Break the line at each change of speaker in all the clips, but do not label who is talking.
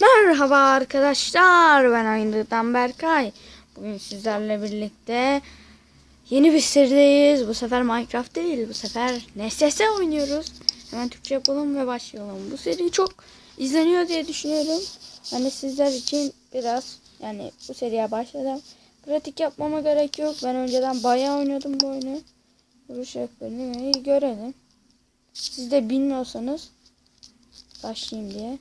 Merhaba arkadaşlar ben Aynur'dan Berkay. Bugün sizlerle birlikte yeni bir serideyiz. Bu sefer Minecraft değil bu sefer NSS oynuyoruz. Hemen Türkçe yapalım ve başlayalım. Bu seri çok izleniyor diye düşünüyorum. Ben sizler için biraz yani bu seriye başladım. Pratik yapmama gerek yok. Ben önceden bayağı oynuyordum bu oyunu. Vuruş rehberini görelim. Siz de bilmiyorsanız başlayayım diye.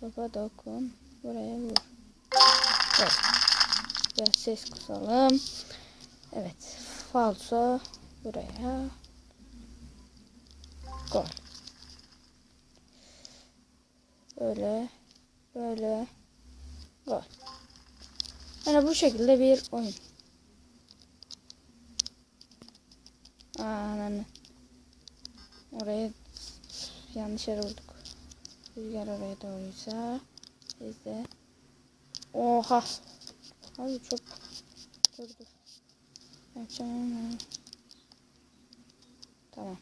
Topa dokun. Buraya vur. Evet. Biraz ses kısalım. Evet. Falso. Buraya. Gol. Böyle. Böyle. Gol. Yani bu şekilde bir oyun. Aa, anne. Oraya yanlış yere vurduk. Rüzgar oraya doğruysa biz de Oha. Abi çok dur dur. Ama. Tamam.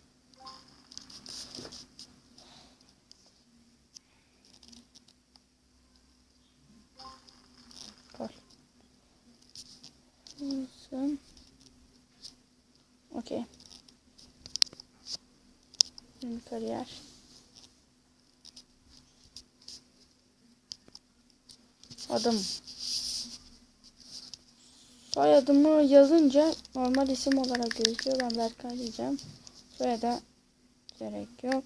Gol. Olsun. Okey. Şimdi kariyer. Adım. Soyadımı yazınca normal isim olarak gözüküyor. Ben Berkay diyeceğim. Soyada gerek yok.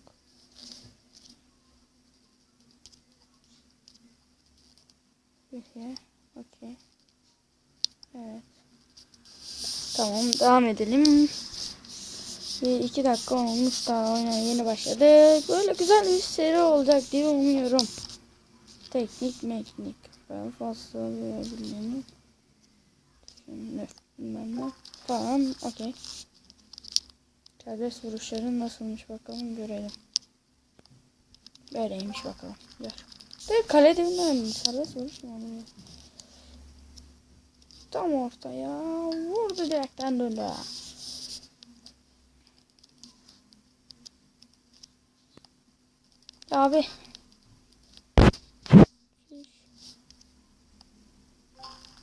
Peki. Okey. Evet. Tamam devam edelim. Bir iki dakika olmuş daha oyuna yeni başladık. Böyle güzel bir seri olacak diye umuyorum. Teknik meknik. Ben fazla verebildiğini. Bilmem ne. Tamam. Okey. Serbest vuruşların nasılmış bakalım görelim. Böyleymiş bakalım. Gör. De kale dibinden serbest vuruş mu oluyor? Tam ortaya vurdu direkten döndü. Abi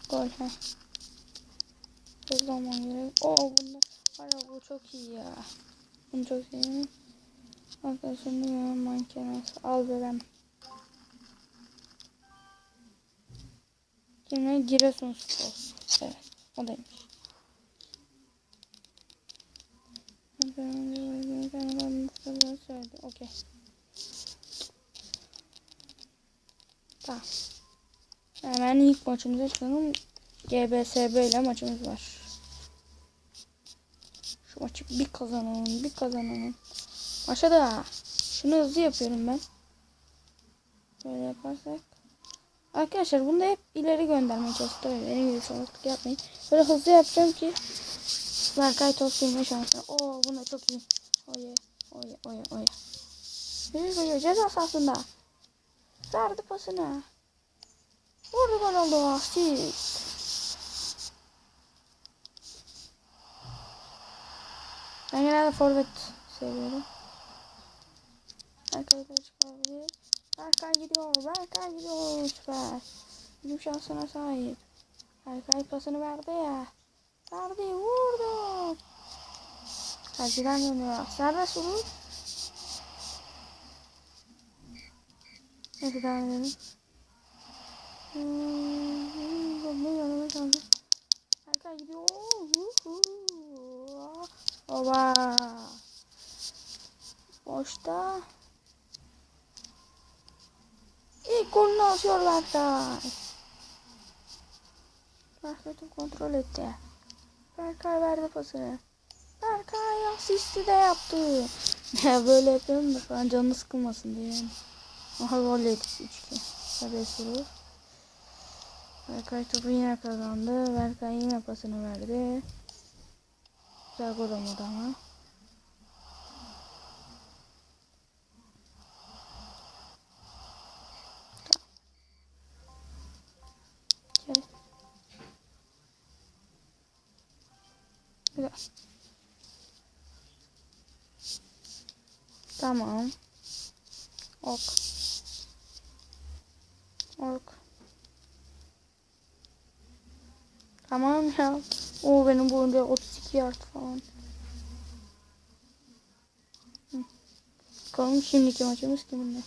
Gol he. Hızlanman gerek. Oo bunda var ya bu çok iyi ya. Bunu çok seviyorum. Arkadaşım ya mankenaz. Al verem. Yine Giresunspor. Evet. O. Söyledi. Okey. Tamam. Hemen ilk maçımıza çıkalım. GBSB ile maçımız var. Şu maçı bir kazanalım, bir kazanalım. Aşağıda. Şunu hızlı yapıyorum ben. Böyle yaparsak. Arkadaşlar bunu da hep ileri göndermeye çalıştım. Benim gibi salaklık yapmayın. Böyle hızlı yapacağım ki Berkay top girme şansı. Oo bunda çok iyi. Oye, oye, oye, oye. Bir koyuyor ceza sahasında. Verdi pasını. Gol oldu. Asist. Ben genelde forvet seviyorum. Da çıkabilir. Berkay gidiyor. Berkay gidiyor. Süper. Bizim şansına sahip. Berkay pasını verdi ya. Verdi. Vurdu. Kalciden dönüyor. Serbest vuruş. Neyse devam edelim. Hmm, yanıma kaldı. Berkay gidiyor. Oba. Boşta. İlk golünü atıyor Berkay. Berkay top kontrol etti. Berkay verdi pasını. Berkay asisti de yaptı. Böyle yapıyorum da şu an canını sıkılmasın diye. Aha gol yedik 3-2. Serbest vuruş. Berkay topu yine kazandı. Berkay yine pasını verdi. Güzel gol olmadı ama. Gel. Tamam. Ok. Tamam ya. O benim boyunca 32 yard falan. Hı. Bakalım şimdiki maçımız kiminle?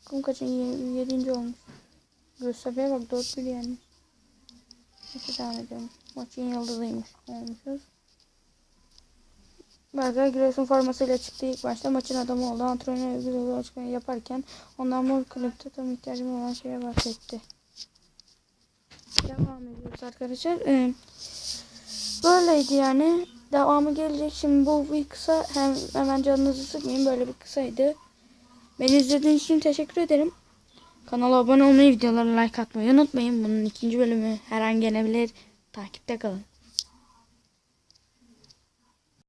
Bakalım kaçın? 7. olmuş. Göztepe'ye bak 4-1 yenmiş. Neyse devam edelim. Maçın yıldızıymış. Olmuşuz. Berkay Giresun formasıyla çıktı ilk başta maçın adamı oldu. Antrenör güzel açıklama yaparken ondan bu kulüpte tam ihtiyacım olan şeye bahsetti. Devam ediyoruz arkadaşlar. Ee, böyleydi yani. Devamı gelecek. Şimdi bu bir kısa hem hemen canınızı sıkmayın. Böyle bir kısaydı. Beni izlediğiniz için teşekkür ederim. Kanala abone olmayı, videolara like atmayı unutmayın. Bunun ikinci bölümü her an gelebilir. Takipte kalın.